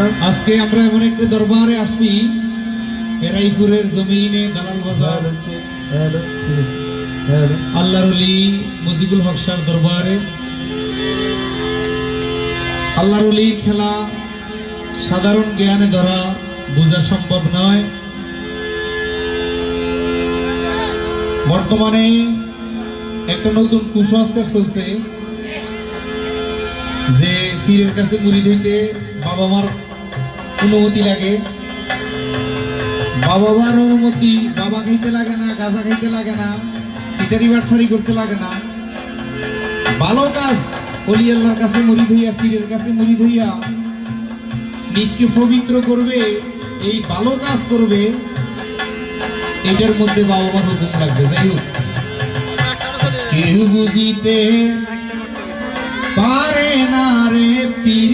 আজকে আমরা এমন একটা দরবারে আসছি হেরাইপুরের জমিনে দালাল বাজার। আল্লাহর অলি মুজিবুল হক দরবারে। আল্লাহর অলির খেলা সাধারণ জ্ঞানে ধরা বোঝা সম্ভব নয়। বর্তমানে একটা নতুন কুসংস্কার চলছে যে ফিরের কাছে মুড়ি ধুইতে বাবা মার অনুমতি লাগে। বাবা মার অনুমতি, বাবা খাইতে লাগে না, গাঁজা খাইতে লাগে না, সিটারি বাটফারি করতে লাগে না। ভালো কাজ, অলি কাছে মুড়ি ধুইয়া ফিরের কাছে মুড়ি ধুইয়া নিজকে পবিত্র করবে, এই ভালো কাজ করবে, এটার মধ্যে বাবা মার হুকুম লাগবে যাই হোক। কেউ বুঝিতে পীর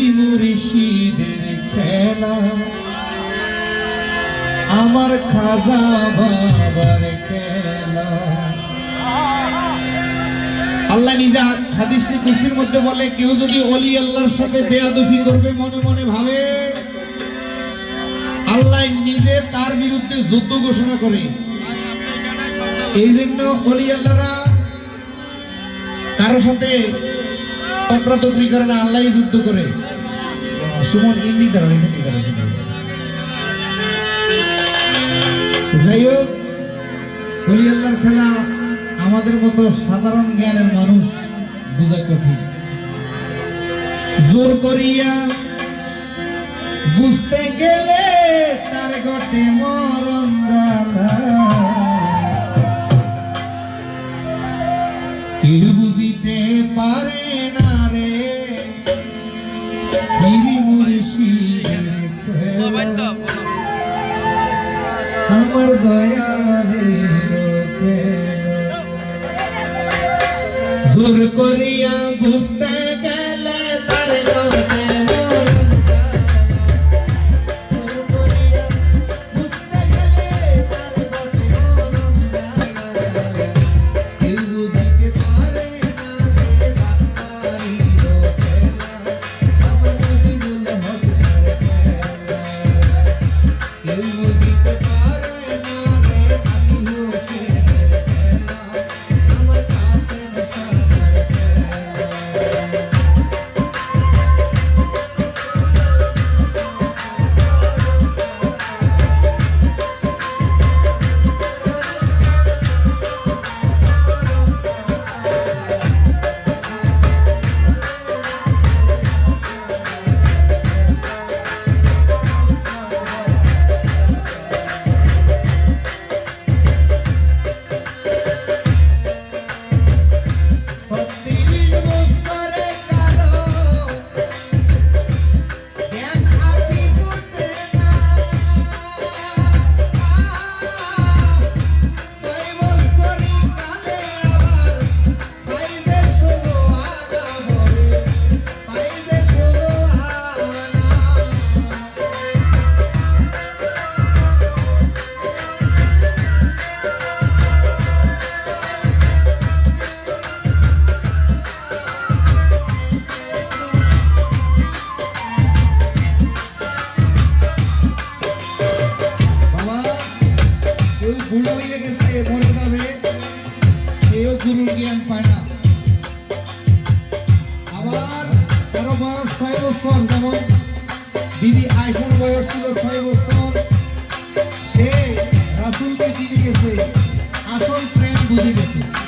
খেলা। আমার খাজা বাবার খেলা। আল্লাহ নিজে হাদিস কুসির মধ্যে বলে, কেউ যদি অলি আল্লাহর সাথে বেয়াদফি করবে, মনে মনে ভাবে, আল্লাহ নিজে তার বিরুদ্ধে যুদ্ধ ঘোষণা করে। এই জন্য অলি আল্লাহরা কারোর সাথে তকরাতকরি করে না আল্লাহ যুদ্ধ করে। সুমন ইন্দি দ্বারা দ্বারা যাই হোক আল্লাহর খেলা আমাদের মতো সাধারণ জ্ঞানের মানুষ বোঝা কঠিন। জোর করিয়া বুঝতে গেলে তার গটে মরণ কেউ আমার রাসুলকে চিনে গেছে আসল প্রেম বুঝে গেছে।